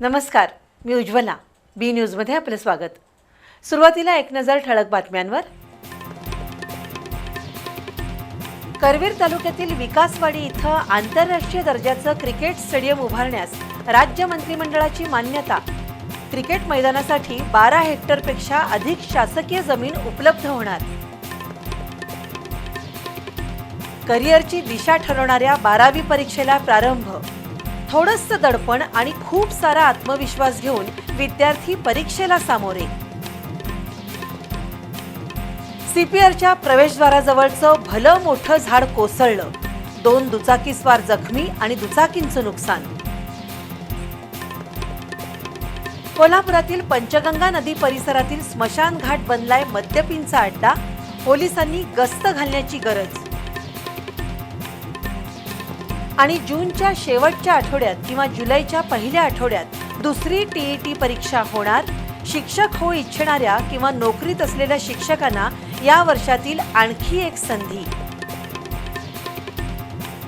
नमस्कार मी उज्ज्वला. बी न्यूजमध्ये आपलं स्वागत. सुरुवातीला एक नजर ठळक बातम्यांवर. करवीर तालुक्यातील विकासवाडी इथं आंतरराष्ट्रीय दर्जाचं क्रिकेट स्टेडियम उभारण्यास राज्य मंत्रिमंडळाची मान्यता. क्रिकेट मैदानासाठी बारा हेक्टरपेक्षा अधिक शासकीय जमीन उपलब्ध होणार. करिअरची दिशा ठरवणाऱ्या बारावी परीक्षेला प्रारंभ. थोडंसं दडपण आणि खूप सारा आत्मविश्वास घेऊन विद्यार्थी परीक्षेला सामोरे. सीपीआरच्या प्रवेशद्वाराजवळचं भलं मोठं झाड कोसळलं. दोन दुचाकीस्वार जखमी आणि दुचाकींचं नुकसान. कोल्हापुरातील पंचगंगा नदी परिसरातील स्मशान घाट बनलाय मद्यपींचा अड्डा. पोलिसांनी गस्त घालण्याची गरज. आणि जूनच्या शेवटच्या आठवड्यात किंवा जुलैच्या पहिल्या आठवड्यात दुसरी टीईटी परीक्षा होणार. शिक्षक होऊ इच्छिणाऱ्या किंवा नोकरीत असलेल्या शिक्षकांना या वर्षातील आणखी एक संधी.